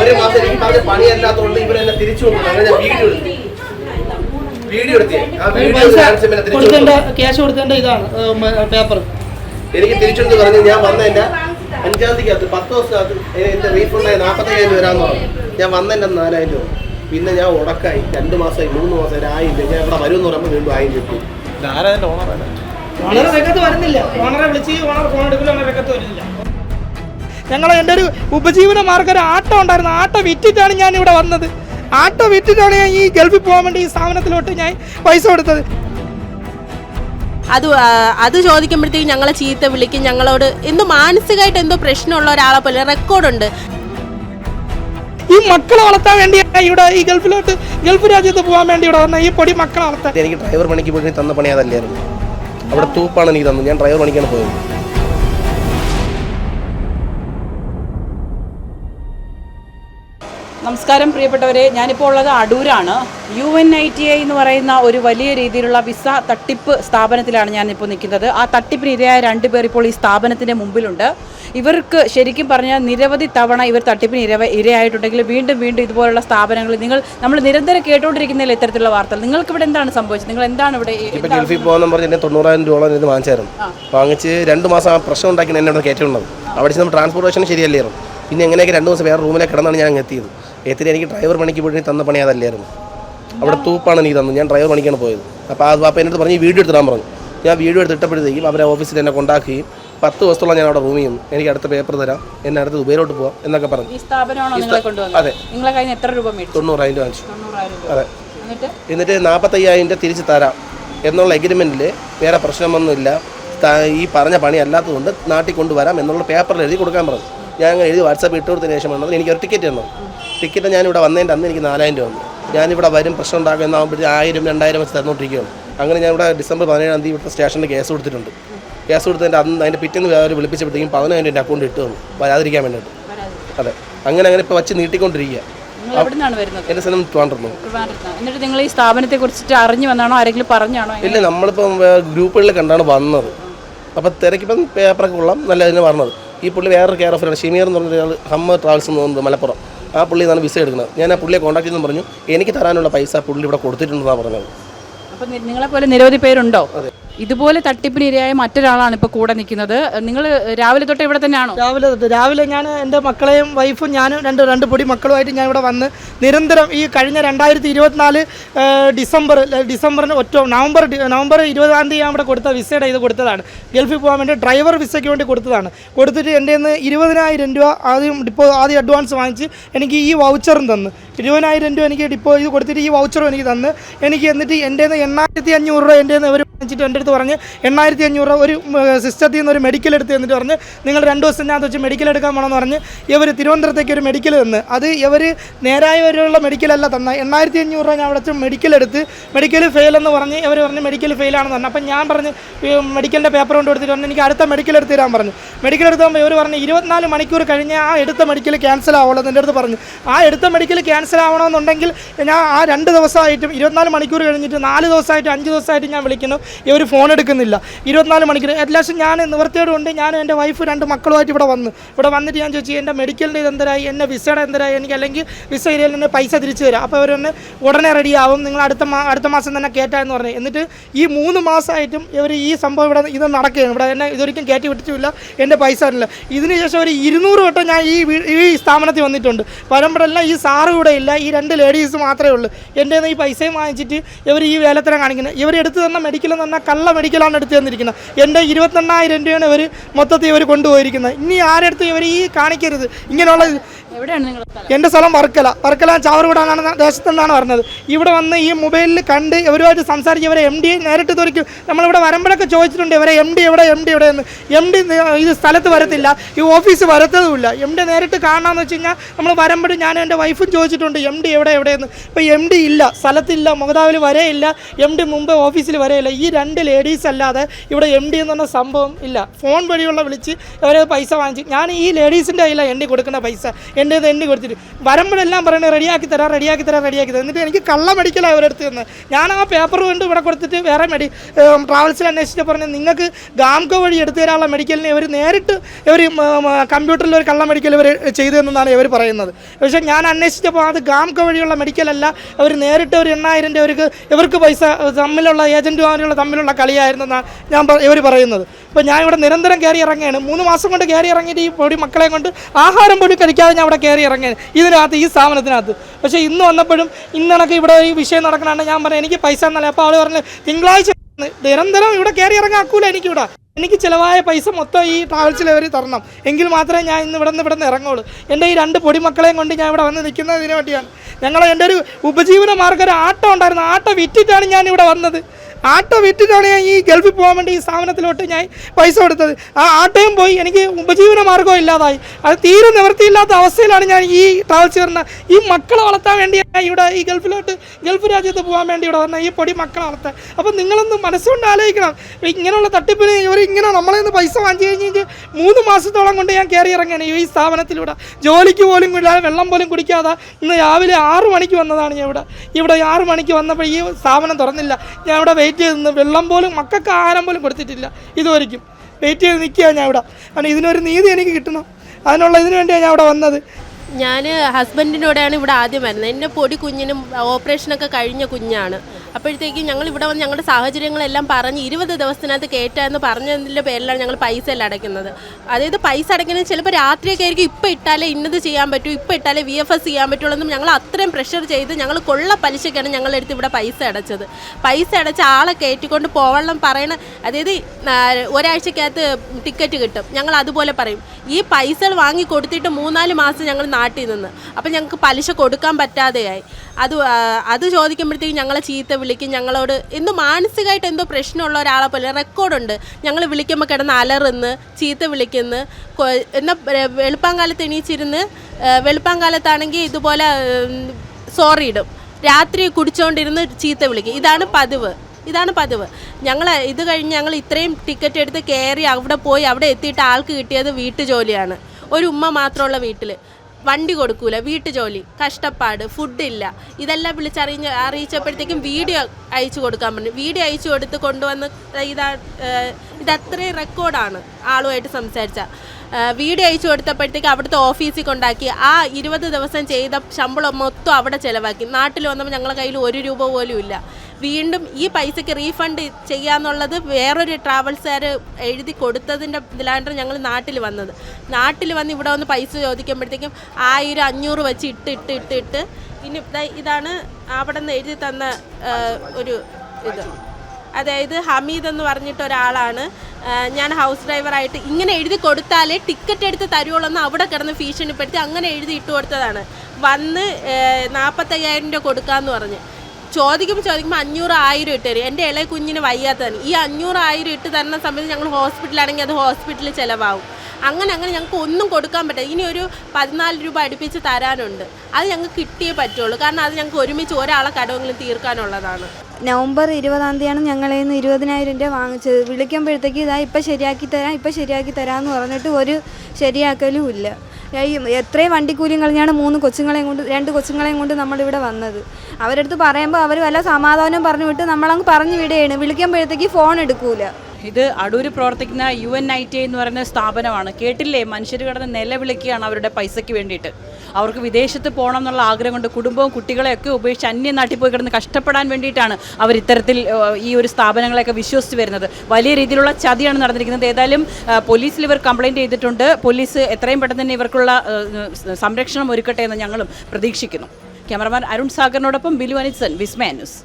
ഒരു മാസം എനിക്ക് പറഞ്ഞ പണിയല്ലാത്തതുകൊണ്ട് ഇവരെന്നെ തിരിച്ചു അങ്ങനെ ഞാൻ വീഡിയോ എടുത്തു. വീഡിയോ എടുത്തേ. ആ വീഡിയോ പൈസ തിരിച്ചു ക്യാഷ് കൊടുക്കേണ്ട ഇതാണ് പേപ്പർ. എനിക്ക് തിരിച്ചെടുത്ത് പറഞ്ഞു ഞാൻ വന്നതിന്റെ അഞ്ചാം തീയതിക്കകത്ത് പത്ത് ദിവസത്തിനകത്ത് എന്റെ റീഫണ്ടായി നാൽപ്പത്തയ്യായിരം വരാമെന്ന് പറഞ്ഞു. ഞാൻ വന്നതിന്റെ നാലായിരം രൂപ. പിന്നെ ഞാൻ ഉടക്കായി. രണ്ട് മാസമായി മൂന്ന് മാസം ആയില്ല. ഞാൻ ഇവിടെ എന്ന് പറയുമ്പോൾ വീണ്ടും ആയിരം രൂപ കിട്ടി. ഓണർ വരുന്നില്ല. ഓണറെ വിളിച്ച് ഓണർ ഫോൺ എടുക്കില്ല ഓണർ രംഗത്ത് വരുന്നില്ല. ഞങ്ങൾ എന്റെ ഒരു ഉപജീവന മാർഗം ഒരു ആട്ടം ഉണ്ടായിരുന്നു. ആട്ടം വിറ്റിട്ടാണ് ഞാൻ ഇവിടെ വന്നത്. ആട്ടം വിറ്റിട്ടാണ് ഞാൻ ഈ ഗൾഫിൽ പോകാൻ വേണ്ടി ഈ സ്ഥാപനത്തിലോട്ട് ഞാൻ പൈസ കൊടുത്തത്. അത് അത് ചോദിക്കുമ്പോഴത്തേക്കും ഞങ്ങളെ ചീത്ത വിളിക്കും. ഞങ്ങളോട് എന്തോ മാനസികമായിട്ട് എന്തോ പ്രശ്നമുള്ള ഒരാളെ പോലെ റെക്കോർഡുണ്ട് ഈ മക്കളെ വളർത്താൻ വേണ്ടിയാണ് ഇവിടെ ഈ ഗൾഫിലോട്ട് ഗൾഫ് രാജ്യത്ത് പോകാൻ വേണ്ടി ഇവിടെ വന്ന ഈ പൊടി മക്കളെ വളർത്താൻ. എനിക്ക് ഡ്രൈവർ പണിക്ക് പോയി തന്ന പണി അതല്ലായിരുന്നു. അവിടെ തൂപ്പാണ് എനിക്ക് തന്നു ഞാൻ ഡ്രൈവർ പണിക്കാണ് പോയത്. നമസ്കാരം പ്രിയപ്പെട്ടവരെ. ഞാനിപ്പോൾ ഉള്ളത് അടൂരാണ്. U N I T I എന്ന് പറയുന്ന ഒരു വലിയ രീതിയിലുള്ള വിസ തട്ടിപ്പ് സ്ഥാപനത്തിലാണ് ഞാനിപ്പോൾ നിൽക്കുന്നത്. ആ തട്ടിപ്പിനിരയായ രണ്ട് രണ്ടുപേർ ഇപ്പോൾ ഈ സ്ഥാപനത്തിന്റെ മുമ്പിലുണ്ട്. ഇവർക്ക് ശരിക്കും പറഞ്ഞാൽ നിരവധി തവണ ഇവർ തട്ടിപ്പിന് ഇര ഇരയായിട്ടുണ്ടെങ്കിൽ വീണ്ടും വീണ്ടും ഇതുപോലുള്ള സ്ഥാപനങ്ങൾ നിങ്ങൾ നമ്മൾ നിരന്തരം കേട്ടുകൊണ്ടിരിക്കുന്നതിൽ ഇത്തരത്തിലുള്ള വാർത്തകൾ. നിങ്ങൾക്ക് ഇവിടെ എന്താണ് സംഭവിച്ചത്? നിങ്ങൾ എന്താണ് ഇവിടെ ഗൾഫിൽ പോകാന്ന് പറഞ്ഞ് തൊണ്ണൂറായിരം രൂപ ഇത് വാങ്ങിച്ചായിരുന്നു. വാങ്ങിച്ച് രണ്ട് മാസം ആ പ്രശ്നം ഉണ്ടാക്കി എന്നെ ഇവിടെ കയറ്റിയുള്ളത് അവിടെ ചെന്ന് ട്രാൻസ്പോർട്ടേഷൻ ശരിയല്ലായിരുന്നു പിന്നെ എങ്ങനെയൊക്കെ രണ്ട് ദിവസം വേറെ റൂമിലേക്ക് കിടന്നാണ് ഞാൻ അങ്ങ് എത്തിയത്. എത്തിയിട്ട് എനിക്ക് ഡ്രൈവർ പണിക്ക് പോയി തന്ന പണി അതല്ലായിരുന്നു. അവിടെ തൂപ്പാണ് എനിക്ക് തന്നത്. ഞാൻ ഡ്രൈവർ പണിക്കാണ് പോയത്. അപ്പോൾ ആ പാപ്പ എന്നോട് പറഞ്ഞ് ഈ വീഡിയോ എടുത്തിടാൻ പറഞ്ഞു. ഞാൻ വീഡിയോ എടുത്തിട്ടപ്പോഴത്തേക്കും അവരെ ഓഫീസിൽ എന്നെ കൊണ്ടാക്കുകയും പത്ത് ദിവസത്തോളം ഞാൻ അവിടെ റൂമിയും നിന്നു എനിക്ക് അടുത്ത പേപ്പർ തരാം. എന്നെ അടുത്ത് ദുബൈയിലോട്ട് പോകാം എന്നൊക്കെ പറഞ്ഞു. അതെ. തൊണ്ണൂറായിരം രൂപ വാങ്ങിച്ചു അതെ. എന്നിട്ട്? നാൽപ്പത്തയ്യായിരം രൂപ തിരിച്ച് തരാം എന്നുള്ള എഗ്രിമെന്റിൽ വേറെ പ്രശ്നമൊന്നുമില്ല. ഈ പറഞ്ഞ പണി അല്ലാത്തതുകൊണ്ട് നാട്ടിൽ കൊണ്ടുവരാം എന്നുള്ള പേപ്പറിൽ എഴുതി കൊടുക്കാൻ പറഞ്ഞു. ഞാൻ അങ്ങനെ എഴുതി വാട്സാപ്പ് ഇട്ട് കൊടുത്തതിന് ശേഷം വന്നത് എനിക്ക് ഒരു ടിക്കറ്റ് തന്നു. ടിക്കറ്റ് ഞാൻ ഇവിടെ വന്നതിന്റെ അന്ന് എനിക്ക് നാലായിരം രൂപ വന്നു. ഞാനിവിടെ വരും പ്രശ്നം ഉണ്ടാകുന്നതാകുമ്പോഴേ ആയിരം രണ്ടായിരം വെച്ച് തന്നുകൊണ്ടിരിക്കുകയാണ് അങ്ങനെ ഞാൻ ഇവിടെ ഡിസംബർ പതിനേഴാം തീയതി ഇവിടുത്തെ സ്റ്റേഷനിൽ കേസ് കൊടുത്തിട്ടുണ്ട്. കേസ് കൊടുത്തതിന്റെ അന്ന് അതിന്റെ പിറ്റേന്ന് വേറെ വിളിപ്പിച്ചപ്പോഴത്തേക്കും പതിനായിരം എന്റെ അക്കൗണ്ട് ഇട്ട് തന്നു. വരാതിരിക്കാൻ വേണ്ടിയിട്ട്. അതെ. അങ്ങനെ അങ്ങനെ ഇപ്പോൾ വച്ച് നീട്ടിക്കൊണ്ടിരിക്കുക എന്റെ സ്ഥലം ട്രിവാൻഡ്രം. എന്നിട്ട് നിങ്ങൾ ഈ സ്ഥാപനത്തെ കുറിച്ചിട്ട് അറിഞ്ഞു വന്നാണോ? ആരെങ്കിലും പറഞ്ഞാണോ ഇല്ല നമ്മളിപ്പം ഗ്രൂപ്പുകളിൽ കണ്ടാണ് വന്നത്. അപ്പം തിരക്കിപ്പം പേപ്പറൊക്കെ കൊള്ളാം നല്ല ഇതിന് പറഞ്ഞത്. ഈ പുള്ളി വേറൊരു കെയർ ഓഫറാണ് ഷിമിയർ എന്ന് പറഞ്ഞ ഹമ്മ ട്രാവൽസ് എന്ന് തോന്നുന്നത് മലപ്പുറം. ആ പുള്ളി നിന്നാണ് വിസ എടുക്കുന്നത്. ഞാൻ ആ പുള്ളിയെ കോൺടാക്ട് ചെയ്തെന്ന് പറഞ്ഞു എനിക്ക് തരാനുള്ള പൈസ പുള്ളി ഇവിടെ കൊടുത്തിട്ടുണ്ടെന്നാണ് പറഞ്ഞത്. അപ്പം നിങ്ങളെപ്പോലെ നിങ്ങളെ പോലെ നിരവധി പേരുണ്ടോ? ഇതുപോലെ തട്ടിപ്പിന് ഇരയായ മറ്റൊരാളാണ് ഇപ്പൊ കൂടെ നിൽക്കുന്നത്. നിങ്ങൾ രാവിലെ തൊട്ട് ഇവിടെ തന്നെയാണോ? രാവിലെ തൊട്ട് രാവിലെ ഞാൻ എന്റെ മക്കളെയും വൈഫും ഞാനും രണ്ട് രണ്ട് പൊടി മക്കളുമായിട്ട് ഞാൻ ഇവിടെ വന്ന് നിരന്തരം ഈ കഴിഞ്ഞ രണ്ടായിരത്തി ഇരുപത്തിനാല് ഡിസംബർ ഡിസംബറിന് ഒറ്റ നവംബർ നവംബർ ഇരുപതാം തീയതി ഞാൻ ഇവിടെ കൊടുത്ത വിസയുടെ ഇത് കൊടുത്തതാണ്. ഗൾഫിൽ പോകാൻ വേണ്ടി ഡ്രൈവർ വിസയ്ക്ക് വേണ്ടി കൊടുത്തതാണ്. കൊടുത്തിട്ട് എന്റെ നിന്ന് ഇരുപതിനായിരം രൂപ ആദ്യം ഡിപ്പോ ആദ്യം അഡ്വാൻസ് വാങ്ങിച്ച് എനിക്ക് ഈ വൗച്ചറും തന്ന്. ഇരുപതിനായിരം രൂപ എനിക്ക് ഡിപ്പോ ഇത് കൊടുത്തിട്ട് ഈ വൗച്ചറും എനിക്ക് തന്ന്. എനിക്ക് എന്നിട്ട് എന്റെ നിന്ന് എണ്ണായിരത്തി അഞ്ഞൂറ് രൂപ എന്റെ നിന്ന് അവർ വാങ്ങിച്ചിട്ട് എന്റെ അടുത്ത് പറഞ്ഞ് എണ്ണായിരത്തി അഞ്ഞൂറ് ഒരു സിസ്റ്റത്തിൽ നിന്ന് ഒരു മെഡിക്കൽ എടുത്ത് തന്നിട്ട് പറഞ്ഞ് നിങ്ങൾ രണ്ട് ദിവസം ഞാൻ വെച്ച് മെഡിക്കൽ എടുക്കാൻ പോകണമെന്ന് പറഞ്ഞ് ഇവർ തിരുവനന്തപുരത്തേക്ക് ഒരു മെഡിക്കൽ തന്ന്. അത് ഇവർ നേരായ വരെയുള്ള മെഡിക്കലല്ല തന്ന. എണ്ണായിരത്തി അഞ്ഞൂറ് രൂപ ഞാൻ അവിടെ മെഡിക്കൽ എടുത്ത് മെഡിക്കൽ ഫെയിൽ എന്ന് പറഞ്ഞ് ഇവർ പറഞ്ഞ് മെഡിക്കൽ ഫെയിലാണെന്ന് പറഞ്ഞു. അപ്പം ഞാൻ പറഞ്ഞ് മെഡിക്കലിന്റെ പേപ്പർ കൊണ്ട് കൊടുത്തിട്ട് പറഞ്ഞു എനിക്ക് അടുത്ത മെഡിക്കൽ എടുത്ത് തരാൻ പറഞ്ഞു. മെഡിക്കൽ എടുത്തുമ്പോൾ ഇവർ പറഞ്ഞ് ഇരുപത്തിനാല് മണിക്കൂർ കഴിഞ്ഞ് ആ എടുത്ത മെഡിക്കൽ ക്യാൻസൽ ആവുള്ളൂ എന്റെ അടുത്ത് പറഞ്ഞു. ആ എടുത്ത മെഡിക്കൽ ക്യാൻസൽ ആവണമെന്നുണ്ടെങ്കിൽ ഞാൻ ആ രണ്ട് ദിവസമായിട്ടും ഇരുപത്തിനാല് മണിക്കൂർ കഴിഞ്ഞിട്ട് നാല് ദിവസമായിട്ട് അഞ്ച് ദിവസമായിട്ട് ഞാൻ വിളിക്കുന്നു. ഇവർ ഫോൺ എടുക്കുന്നില്ല. ഇരുപത്തിനാല് മണിക്കൂർ. അറ്റ്ലാസ്റ്റ് ഞാൻ നിവൃത്തിയോട് കൊണ്ട് ഞാൻ എന്റെ വൈഫ് രണ്ട് മക്കളുമായിട്ട് ഇവിടെ വന്നു. ഇവിടെ വന്നിട്ട് ഞാൻ ചോദിച്ചു എന്റെ മെഡിക്കലിന്റെ ഇത് എന്തരായി? എന്റെ വിസയുടെ എന്തരായി? എനിക്ക് അല്ലെങ്കിൽ വിസ ഇരയിൽ നിന്ന് പൈസ തിരിച്ചു തരാം. അപ്പോൾ അവരൊന്ന് ഉടനെ റെഡിയാവും നിങ്ങൾ അടുത്ത അടുത്ത മാസം തന്നെ കയറ്റാമെന്ന് പറഞ്ഞു. എന്നിട്ട് ഈ മൂന്ന് മാസമായിട്ടും ഇവർ ഈ സംഭവം ഇവിടെ ഇത് നടക്കുകയാണ്. ഇവിടെ എന്നെ ഇതൊരിക്കലും കയറ്റി വിട്ടിട്ടില്ല. എന്റെ പൈസ ഇല്ല ഇതിന് ശേഷം ഒരു ഇരുന്നൂറ് വട്ടം ഞാൻ ഈ ഈ സ്ഥാപനത്തിൽ വന്നിട്ടുണ്ട്. പരമ്പരല്ല ഈ സാറ് ഇവിടെ ഇല്ല. ഈ രണ്ട് ലേഡീസ് മാത്രമേ ഉള്ളൂ. എന്റെ ഈ പൈസയും വാങ്ങിച്ചിട്ട് ഇവർ ഈ വേലത്തരം കാണിക്കുന്നത്. ഇവർ എടുത്തു തന്ന മെഡിക്കൽ എന്ന് പറഞ്ഞാൽ കള്ള മെഡിക്കലാണ് എടുത്തു തന്നിരിക്കുന്നത്. എന്റെ ഇരുപത്തെണ്ണായിരം രൂപയാണ് ഇവർ മൊത്തത്തിൽ ഇവർ കൊണ്ടുപോയിരിക്കുന്നത്. ഇനി ആരെടുത്ത് ഇവർ ഈ കാണിക്കരുത്. ഇങ്ങനെയുള്ള എവിടെയാണ് നിങ്ങൾ എന്റെ സ്ഥലം വർക്കല. വർക്കല ദേശത്ത് നിന്നാണ് പറഞ്ഞത് ഇവിടെ വന്ന് ഈ മൊബൈലിൽ കണ്ട് ഇവരുമായിട്ട് സംസാരിച്ച് ഇവരെ എം ഡി നേരിട്ട് തുറയ്ക്കും നമ്മളിവിടെ വരുമ്പോഴൊക്കെ ചോദിച്ചിട്ടുണ്ട് ഇവരെ എം ഡി എവിടെ എം ഡി എവിടെയെന്ന് എം ഡി ഇത് സ്ഥലത്ത് വരത്തില്ല ഈ ഓഫീസ് വരത്തതുമില്ല. എം ഡി നേരിട്ട് കാണാമെന്ന് വെച്ച് കഴിഞ്ഞാൽ നമ്മൾ വരുമ്പോഴും ഞാൻ എന്റെ വൈഫും ചോദിച്ചിട്ടുണ്ട് എം ഡി എവിടെ എവിടെയെന്ന് ഇപ്പോൾ എം ഡി ഇല്ല സ്ഥലത്തില്ല മുഖതാവിൽ വരെയില്ല എം ഡി മുമ്പ് ഓഫീസിൽ വരെയില്ല. ഈ രണ്ട് ലേഡീസ് അല്ലാതെ ഇവിടെ എം ഡി എന്ന് പറഞ്ഞ സംഭവം ഇല്ല. ഫോൺ വഴിയുള്ള വിളിച്ച് അവരെ പൈസ വാങ്ങിച്ച് ഞാൻ ഈ ലേഡീസിന്റെ കയ്യിലാണ് ഡി കൊടുക്കുന്ന പൈസ. എന്റെ എന്റെ കൊടുത്തിട്ട്. വരുമ്പോഴെല്ലാം പറയുന്നത് റെഡിയാക്കി തരാം റെഡിയാക്കി തരാം റെഡിയാക്കി തരാം. എന്നിട്ട് എനിക്ക് കള്ള മെഡിക്കലാണ് അവരെടുത്ത് നിന്ന്. ഞാൻ ആ പേപ്പർ കൊണ്ട് ഇവിടെ കൊടുത്തിട്ട് വേറെ മെഡി ട്രാവൽസിൽ അന്വേഷിച്ച് പറഞ്ഞ് നിങ്ങൾക്ക് ഗാംകോ വഴി എടുത്തു തരാനുള്ള മെഡിക്കലിനെ ഇവർ നേരിട്ട് ഇവർ കമ്പ്യൂട്ടറിൽ ഒരു കള്ള മെഡിക്കൽ ഇവർ ചെയ്തു എന്നാണ് ഇവർ പറയുന്നത്. പക്ഷേ ഞാൻ അന്വേഷിച്ചപ്പോൾ അത് ഗാംകോ വഴിയുള്ള മെഡിക്കലല്ല അവർ നേരിട്ട് ഒരു എണ്ണായിരം രൂപ ഇവർക്ക് പൈസ തമ്മിലുള്ള ഏജന്റുമാരുള്ള തമ്മിലുള്ള കളിയായിരുന്നെന്നാണ് ഞാൻ ഇവർ പറയുന്നത്. അപ്പോൾ ഞാൻ ഇവിടെ നിരന്തരം കയറി ഇറങ്ങുകയാണ്. മൂന്ന് മാസം കൊണ്ട് കയറി ഇറങ്ങിയിട്ട് ഈ പൊടി മക്കളെ കൊണ്ട് ആഹാരം പോലും കഴിക്കാതെ ഞാൻ ഇവിടെ കയറി ഇറങ്ങിയത്. ഇതിനകത്ത് ഈ സ്ഥാപനത്തിനകത്ത്. പക്ഷേ ഇന്ന് വന്നപ്പോഴും ഇന്നണക്ക് ഇവിടെ ഈ വിഷയം നടക്കണാണ്ട് ഞാൻ പറഞ്ഞു എനിക്ക് പൈസ എന്നല്ല അപ്പോൾ അവൾ പറഞ്ഞു തിങ്കളാഴ്ച നിരന്തരം ഇവിടെ കയറി ഇറങ്ങാക്കൂല എനിക്കിവിടെ. എനിക്ക് ചിലവായ പൈസ മൊത്തം ഈ ട്രാവൽസിൽ അവർ തരണം. എങ്കിൽ മാത്രമേ ഞാൻ ഇന്ന് ഇവിടെ നിന്ന് ഇവിടെ നിന്ന് ഇറങ്ങുള്ളൂ. എന്റെ ഈ രണ്ട് പൊടിമക്കളെയും കൊണ്ട് ഞാൻ ഇവിടെ വന്ന് നിൽക്കുന്നതിന് വേണ്ടിയാണ്. ഞങ്ങൾ എന്റെ ഒരു ഉപജീവന മാർഗം ഒരു ആട്ടം ഉണ്ടായിരുന്നു. ആട്ടം വിറ്റിട്ടാണ് ഞാൻ ഇവിടെ വന്നത്. ആട്ടോ വിറ്റിട്ടാണ് ഞാൻ ഈ ഗൾഫിൽ പോകാൻ വേണ്ടി ഈ സ്ഥാപനത്തിലോട്ട് ഞാൻ പൈസ കൊടുത്തത്. ആ ആട്ടോയും പോയി എനിക്ക് ഉപജീവന മാർഗവും ഇല്ലാതായി. അത് തീരെ നിവൃത്തിയില്ലാത്ത അവസ്ഥയിലാണ് ഞാൻ ഈ ട്രാവൽസ് വരുന്ന ഈ മക്കളെ വളർത്താൻ വേണ്ടിയാണ് ഇവിടെ ഈ ഗൾഫിലോട്ട് ഗൾഫ് രാജ്യത്ത് പോകാൻ വേണ്ടി ഇവിടെ വന്ന ഈ പൊടി മക്കളെ വളർത്താൻ അപ്പം നിങ്ങളൊന്ന് മനസ്സുകൊണ്ട് ആലോചിക്കണം. ഇങ്ങനെയുള്ള തട്ടിപ്പിന് ഇവർ ഇങ്ങനെ നമ്മളെ നിന്ന് പൈസ വാങ്ങിച്ചു കഴിഞ്ഞ് മൂന്ന് മാസത്തോളം കൊണ്ട് ഞാൻ കയറി ഇറങ്ങണം ഈ സ്ഥാപനത്തിലൂടെ. ജോലിക്ക് പോലും കൂടാതെ വെള്ളം പോലും കുടിക്കാതെ ഇന്ന് രാവിലെ ആറ് മണിക്ക് വന്നതാണ് ഞാൻ ഇവിടെ. ഇവിടെ ആറ് മണിക്ക് വന്നപ്പോൾ ഈ സ്ഥാപനം തുറന്നില്ല. ഞാൻ ഇവിടെ വെയിറ്റ് ചെയ്ത് വെള്ളം പോലും മക്കൾക്ക് ആഹാരം പോലും കൊടുത്തിട്ടില്ല. ഇതുവരെയ്ക്കും വെയിറ്റ് ചെയ്ത് നിൽക്കുക ഞാൻ ഇവിടെ. കാരണം ഇതിനൊരു നീതി എനിക്ക് കിട്ടണം. അതിനുള്ള ഇതിനു വേണ്ടിയാണ് ഞാൻ ഇവിടെ വന്നത്. ഞാൻ ഹസ്ബൻഡിനോടെയാണ് ഇവിടെ ആദ്യം വരുന്നത്. എന്റെ പൊടി കുഞ്ഞിനും ഓപ്പറേഷനൊക്കെ കഴിഞ്ഞ കുഞ്ഞാണ്. അപ്പോഴത്തേക്കും ഞങ്ങൾ ഇവിടെ വന്ന് ഞങ്ങളുടെ സാഹചര്യങ്ങളെല്ലാം പറഞ്ഞ് ഇരുപത് ദിവസത്തിനകത്ത് കയറ്റാമെന്ന് പറഞ്ഞതിന്റെ പേരിലാണ് ഞങ്ങൾ പൈസ എല്ലാം അടയ്ക്കുന്നത്. അതായത് പൈസ അടയ്ക്കുന്നത് ചിലപ്പോൾ രാത്രിയൊക്കെ ആയിരിക്കും ഇപ്പം ഇട്ടാലേ ഇന്നത് ചെയ്യാൻ പറ്റൂ ഇപ്പം ഇട്ടാലേ വി എഫ് എസ് ചെയ്യാൻ പറ്റുള്ളൂ എന്നും ഞങ്ങൾ അത്രയും പ്രഷർ ചെയ്ത് ഞങ്ങൾ കൊള്ള പലിശയ്ക്കാണ് ഞങ്ങളെടുത്ത് ഇവിടെ പൈസ അടച്ചത്. പൈസ അടച്ച ആളെ കയറ്റിക്കൊണ്ട് പോകണം പറയണ അതായത് ഒരാഴ്ചക്കകത്ത് ടിക്കറ്റ് കിട്ടും. ഞങ്ങൾ അതുപോലെ പറയും. ഈ പൈസകൾ വാങ്ങി കൊടുത്തിട്ട് മൂന്നാൽ മാസം ഞങ്ങൾ നാട്ടിൽ നിന്ന്. അപ്പം ഞങ്ങൾക്ക് പലിശ കൊടുക്കാൻ പറ്റാതെയായി. അത് അത് ചോദിക്കുമ്പോഴത്തേക്കും ഞങ്ങളെ ചീത്ത വിളിക്കും ഞങ്ങളോട്. എന്തോ മാനസികമായിട്ട് എന്തോ പ്രശ്നമുള്ള ഒരാളെ പോലെ റെക്കോർഡുണ്ട്. ഞങ്ങൾ വിളിക്കുമ്പോൾ കിടന്ന് അലറുന്ന് ചീത്ത വിളിക്കുന്നു. എന്നാൽ വെളുപ്പാങ്കാലത്ത് എണീച്ചിരുന്ന് വെളുപ്പാങ്കാലത്താണെങ്കിൽ ഇതുപോലെ സോറി ഇടും. രാത്രി കുടിച്ചുകൊണ്ടിരുന്ന് ചീത്ത വിളിക്കും. ഇതാണ് പതിവ്. ഇതാണ് പതിവ്. ഞങ്ങൾ ഇത് കഴിഞ്ഞ് ഞങ്ങൾ ഇത്രയും ടിക്കറ്റ് എടുത്ത് കയറി അവിടെ പോയി അവിടെ എത്തിയിട്ട് ആൾക്ക് കിട്ടിയത് വീട്ടുജോലിയാണ്. ഒരു ഉമ്മ മാത്രമുള്ള വീട്ടിൽ വണ്ടി കൊടുക്കൂല വീട്ടു ജോലി കഷ്ടപ്പാട് ഫുഡില്ല ഇതെല്ലാം വിളിച്ചറിഞ്ഞ അറിയിച്ചപ്പോഴത്തേക്കും വീഡിയോ അയച്ചു കൊടുക്കാൻ പറഞ്ഞു. വീഡിയോ അയച്ചു കൊടുത്ത് കൊണ്ടുവന്ന് ഇതാ ഇതത്രയും റെക്കോർഡാണ് ആളുമായിട്ട് സംസാരിച്ച. വീഡിയോ അയച്ചു കൊടുത്തപ്പോഴത്തേക്ക് അവിടുത്തെ ഓഫീസിൽ കൊണ്ടാക്കി. ആ ഇരുപത് ദിവസം ചെയ്ത ശമ്പളം മൊത്തം അവിടെ ചിലവാക്കി. നാട്ടിൽ വന്നപ്പോൾ ഞങ്ങളുടെ കയ്യിൽ ഒരു രൂപ പോലും ഇല്ല. വീണ്ടും ഈ പൈസയ്ക്ക് റീഫണ്ട് ചെയ്യാന്നുള്ളത് വേറൊരു ട്രാവൽസുകാർ എഴുതി കൊടുത്തതിന്റെ ഇതിലാണ്ടാണ് ഞങ്ങൾ നാട്ടിൽ വന്നത്. നാട്ടിൽ വന്ന് ഇവിടെ വന്ന് പൈസ ചോദിക്കുമ്പോഴത്തേക്കും ആയിരം അഞ്ഞൂറ് വെച്ച് ഇട്ട് ഇട്ട് ഇട്ട് ഇട്ട്. ഇനി ഇതാണ് അവിടെ നിന്ന് എഴുതി തന്ന ഒരു ഇത്. അതായത് ഹമീദ് എന്ന് പറഞ്ഞിട്ട് ഒരാളാണ്. ഞാൻ ഹൗസ് ഡ്രൈവറായിട്ട് ഇങ്ങനെ എഴുതി കൊടുത്താലേ ടിക്കറ്റ് എടുത്ത് തരുവുള്ളൂ എന്ന് അവിടെ കിടന്ന് ഭീഷണിപ്പെടുത്തി അങ്ങനെ എഴുതി ഇട്ട് കൊടുത്തതാണ്. വന്ന് നാൽപ്പത്തയ്യായിരം രൂപ കൊടുക്കാമെന്ന് പറഞ്ഞ്. ചോദിക്കുമ്പോൾ ചോദിക്കുമ്പോൾ അഞ്ഞൂറ് ആയിരം ഇട്ട് തരും. എന്റെ ഇളയ കുഞ്ഞിന് വയ്യാത്തതാണ്. ഈ അഞ്ഞൂറ് ആയിരം ഇട്ട് തരുന്ന സമയത്ത് ഞങ്ങൾ ഹോസ്പിറ്റലാണെങ്കിൽ അത് ഹോസ്പിറ്റലിൽ ചിലവാകും. അങ്ങനെ അങ്ങനെ ഞങ്ങൾക്ക് ഒന്നും കൊടുക്കാൻ പറ്റില്ല. ഇനി ഒരു പതിനാല് രൂപ അടുപ്പിച്ച് തരാനുണ്ട്. അത് ഞങ്ങൾക്ക് കിട്ടിയേ പറ്റുള്ളൂ. കാരണം അത് ഞങ്ങൾക്ക് ഒരുമിച്ച് ഒരാളെ കടവെങ്കിലും തീർക്കാനുള്ളതാണ്. നവംബർ ഇരുപതാം തീയതിയാണ് ഞങ്ങളിൽ നിന്ന് ഇരുപതിനായിരം രൂപ വാങ്ങിച്ചത്. വിളിക്കുമ്പോഴത്തേക്ക് ഇതാ ഇപ്പം ശരിയാക്കി തരാം ഇപ്പം ശരിയാക്കി തരാമെന്ന് പറഞ്ഞിട്ട് ഒരു ശരിയാക്കലും ഇല്ല. എത്രയും വണ്ടിക്കൂലിയും കളഞ്ഞാണ് മൂന്ന് കൊച്ചുങ്ങളെയും കൊണ്ട് രണ്ട് കൊച്ചുങ്ങളെയും കൊണ്ട് നമ്മളിവിടെ വന്നത്. അവരടുത്ത് പറയുമ്പോൾ അവർ വല്ല സമാധാനം പറഞ്ഞു വിട്ട് നമ്മളങ്ങ് പറഞ്ഞു വിടുകയാണ്. വിളിക്കുമ്പോഴത്തേക്ക് ഫോൺ എടുക്കൂല. ഇത് അടൂര് പ്രവർത്തിക്കുന്ന യു എൻ ഐ ടി എന്ന് പറയുന്ന സ്ഥാപനമാണ്. കേട്ടില്ലേ? മനുഷ്യർ കിടന്ന് നിലവിളിക്കുകയാണ് അവരുടെ പൈസയ്ക്ക് വേണ്ടിയിട്ട്. അവർക്ക് വിദേശത്ത് പോകണം എന്നുള്ള ആഗ്രഹം കൊണ്ട് കുടുംബവും കുട്ടികളെയൊക്കെ ഉപേക്ഷിച്ച് അന്യ നാട്ടിൽ പോയി കിടന്ന് കഷ്ടപ്പെടാൻ വേണ്ടിയിട്ടാണ് അവർ ഇത്തരത്തിൽ ഈ ഒരു സ്ഥാപനങ്ങളെയൊക്കെ വിശ്വസിച്ച് വരുന്നത്. വലിയ രീതിയിലുള്ള ചതിയാണ് നടന്നിരിക്കുന്നത്. ഏതായാലും പോലീസിൽ ഇവർ കംപ്ലൈന്റ് ചെയ്തിട്ടുണ്ട്. പോലീസ് എത്രയും പെട്ടെന്ന് തന്നെ ഇവർക്കുള്ള സംരക്ഷണം ഒരുക്കട്ടെ എന്ന് ഞങ്ങളും പ്രതീക്ഷിക്കുന്നു. ക്യാമറമാൻ അരുൺ സാഗറിനോടൊപ്പം ബിലു അനിത്സൻ വിസ്മയ ന്യൂസ്.